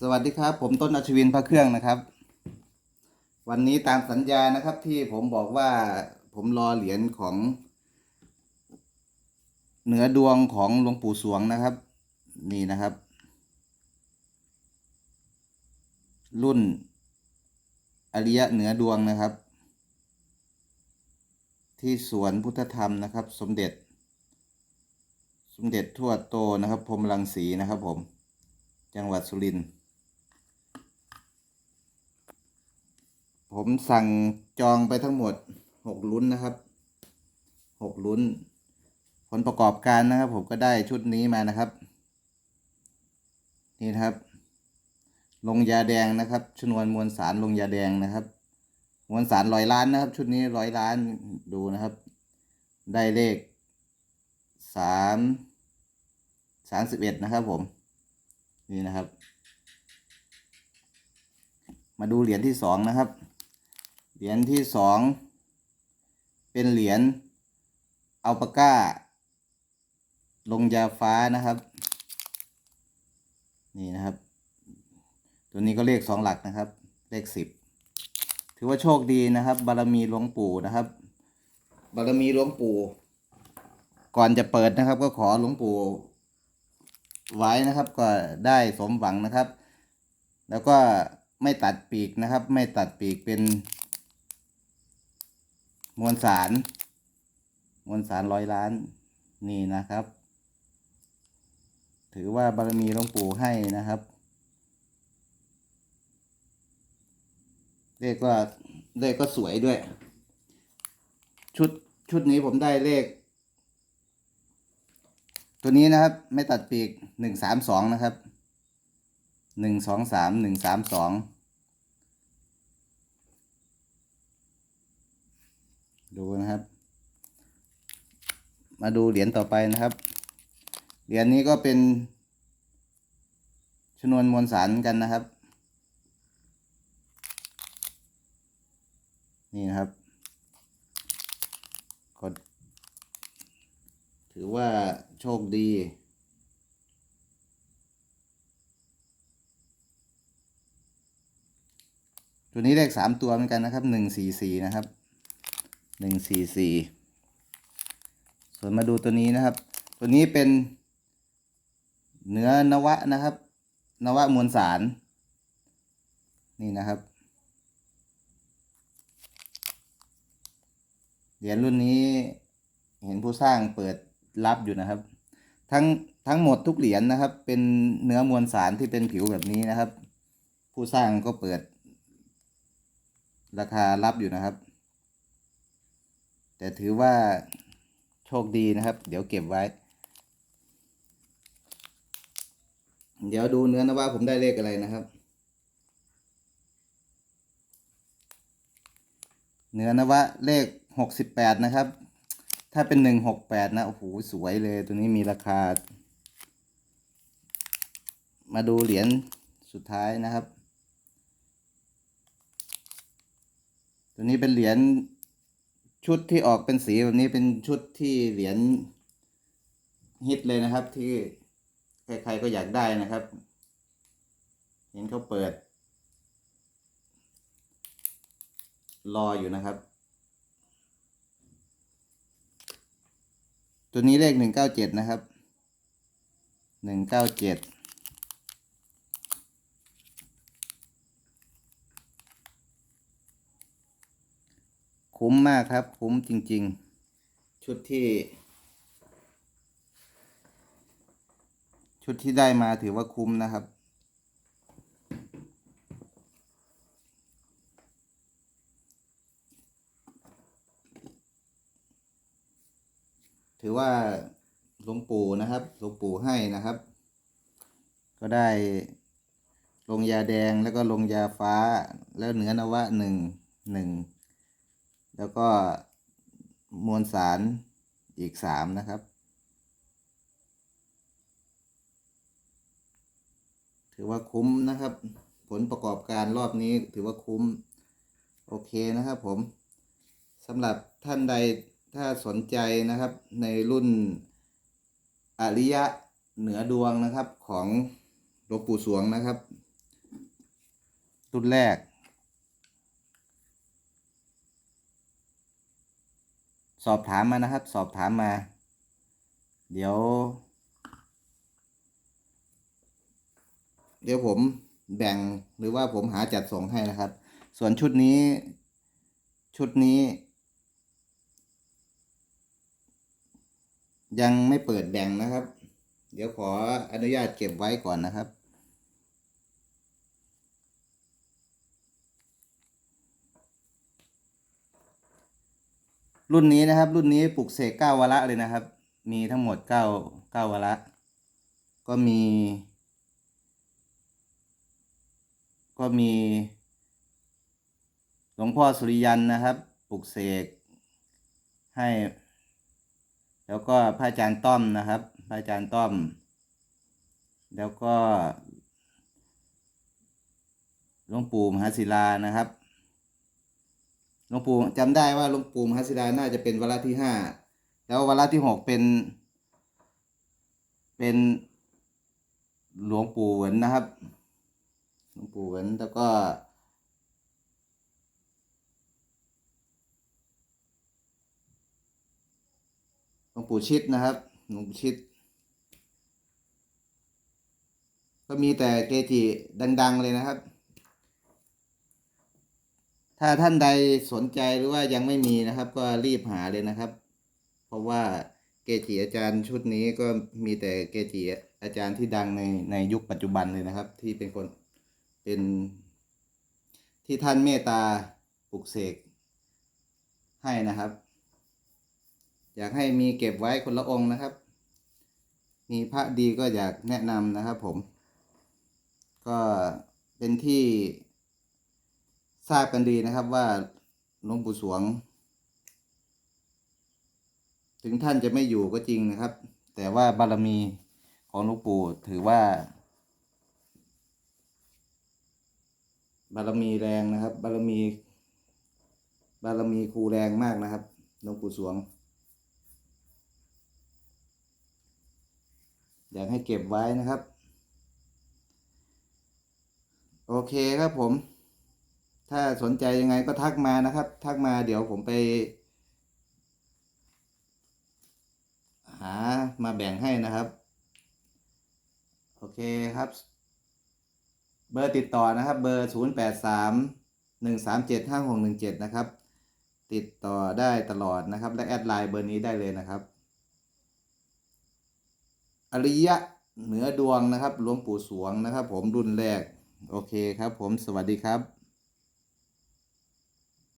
สวัสดีครับ ผมต้นอัชวินพระเครื่องนะครับ วันนี้ตามสัญญานะครับที่ผมบอกว่าผมรอเหรียญของ เหนือดวงของหลวงปู่สวงนะครับ นี่นะครับ รุ่นอริยะเหนือดวงนะครับ ที่สวนพุทธธรรมนะครับ สมเด็จ สมเด็จทวดโตนะครับพรมรังสีนะครับผมจังหวัดสุรินทร์ ผมสั่งจองไปทั้งหมดหกลุ้นนะครับหกลุ้น ผลประกอบการนะครับ ผมก็ได้ชุดนี้มานะครับ นี่นะครับ ลงยาแดงนะครับ ชนวนมวลสารลงยาแดงนะครับ มวลสารร้อยล้านนะครับ ชุดนี้ร้อยล้านดูนะครับ ได้เลขสามสามสิบเอ็ดนะครับ ผม นี่นะครับ มาดูเหรียญที่สองนะครับ เหรียญที่สองเป็นเหรียญอัลปาก้า ลงยาฟ้านะครับ นี่นะครับ ตัวนี้ก็เลขสองหลักนะครับ เลขสิบถือว่าโชคดีนะครับ บารมีหลวงปู่นะครับ บารมีหลวงปู่ ก่อนจะเปิดนะครับ ก็ขอหลวงปู่ไว้นะครับ ก็ได้สมหวังนะครับ แล้วก็ไม่ตัดปีกนะครับ ไม่ตัดปีกเป็น มวลสาร มวลสารร้อยล้านนี่นะครับ ถือว่าบารมีหลวงปู่ให้นะครับ เลขก็เลขก็สวยด้วย ชุดชุดนี้ผมได้เลข ตัวนี้นะครับ ไม่ตัดปีกหนึ่งสามสองนะครับหนึ่งสองสามหนึ่งสามสองดูนะครับ มาดูเหรียญต่อไปนะครับ เหรียญนี้ก็เป็นชนวนมวลสารกันนะครับ นี่นะครับก็ถือว่าโชคดีตัวนี้เลขสามตัวเหมือนกันนะครับหนึ่งสี่สี่นะครับหนึ่งสี่สี่ ส่วนมาดูตัวนี้นะครับ ตัวนี้เป็น เนื้อนวะนะครับ นวะมวลสาร นี่นะครับ เหรียญรุ่นนี้เห็นผู้สร้างเปิดรับอยู่นะครับ ทั้งทั้งหมดทุกเหรียญนะครับ เป็นเนื้อมวลสารที่เป็นผิวแบบนี้นะครับ ผู้สร้างก็เปิด ราคารับอยู่นะครับ แต่ถือว่า คดีนะครับ เดี๋ยวเก็บไว้ เดี๋ยวดูเนื้อนว่าผมได้เลขอะไรนะครับ เนื้อนวะเลขหกสิบแปดนะครับ ถ้าเป็นหนึ่งหกแปดนะโอ้โหสวยเลยตัวนี้มีราคา มาดูเหรียญสุดท้ายนะครับ ตัวนี้เป็นเหรียญ ชุดที่ออกเป็นสีแบบนี้เป็นชุดที่เหรียญฮิตเลยนะครับ ที่ใครๆก็อยากได้นะครับ เห็นเขาเปิด รออยู่นะครับ ตัวนี้เลขหนึ่งเก้าเจ็ดนะครับหนึ่งเก้าเจ็ด คุ้มมากครับ คุ้มจริง ๆ ชุดที่ ชุดที่ได้มาถือว่าคุ้มนะครับถือว่าหลวงปู่นะครับหลวงปู่ให้นะครับ ก็ได้ลงยาแดงแล้วก็ลงยาฟ้าแล้วเหนือนวะหนึ่งหนึ่ง แล้วก็มวลสารอีกสามนะครับ ถือว่าคุ้มนะครับ ผลประกอบการรอบนี้ถือว่าคุ้ม โอเคนะครับผมสำหรับท่านใดถ้าสนใจนะครับในรุ่นอริยะเหนือดวงนะครับของหลวงปู่สวงนะครับ รุ่นแรก สอบถามมานะครับ สอบถามมา เดี๋ยว เดี๋ยวผมแบ่งหรือว่าผมหาจัดส่งให้นะครับ ส่วนชุดนี้ ชุดนี้ ยังไม่เปิดแบ่งนะครับ เดี๋ยวขออนุญาตเก็บไว้ก่อนนะครับ รุ่นนี้นะครับ รุ่นนี้ปลุกเสกเก้าวาระเลยนะครับ มีทั้งหมดเก้าเก้าวาระ ก็มี ก็มี หลวงพ่อสุริยันนะครับปลุกเสกให้ แล้วก็พระอาจารย์ต้อมนะครับ พระอาจารย์ต้อม แล้วก็หลวงปู่มหาศิลานะครับ หลวงปู่จำได้ว่าหลวงปู่มหาศิลาน่าจะเป็นวาระที่ห้าแล้ววาระที่หกเป็น เป็นหลวงปู่เหวินนะครับ หลวงปู่เหวินแล้วก็หลวงปู่ชิดนะครับหลวงปู่ชิด ก็มีแต่เกจิดัง ๆ เลยนะครับ ถ้าท่านใดสนใจหรือว่ายังไม่มีนะครับ ก็รีบหาเลยนะครับ เพราะว่าเกจิอาจารย์ชุดนี้ก็มีแต่เกจิอาจารย์ที่ดังในในยุคปัจจุบันเลยนะครับ ที่เป็นคนเป็นที่ท่านเมตตาปลุกเสกให้นะครับ อยากให้มีเก็บไว้คนละองค์นะครับ มีพระดีก็อยากแนะนำนะครับผม ก็เป็นที่ ทราบกันดีนะครับว่าหลวงปู่สวง ถึงท่านจะไม่อยู่ก็จริงนะครับ แต่ว่าบารมีของหลวงปู่ถือว่า บารมีแรงนะครับ บารมี บารมีครูแรงมากนะครับหลวงปู่สวง อยากให้เก็บไว้นะครับ โอเคครับผม ถ้าสนใจยังไงก็ทักมานะครับ ทักมาเดี๋ยวผมไป หามาแบ่งให้นะครับ โอเคครับ เบอร์ติดต่อนะครับ เบอร์ 0 8 3 1 3 7 5 6 1 7 นะครับ ติดต่อได้ตลอดนะครับ และแอดไลน์เบอร์นี้ได้เลยนะครับ อริยะเหนือดวงนะครับหลวงปู่สวงนะครับ ผมรุ่นแรก โอเคครับ ผมสวัสดีครับ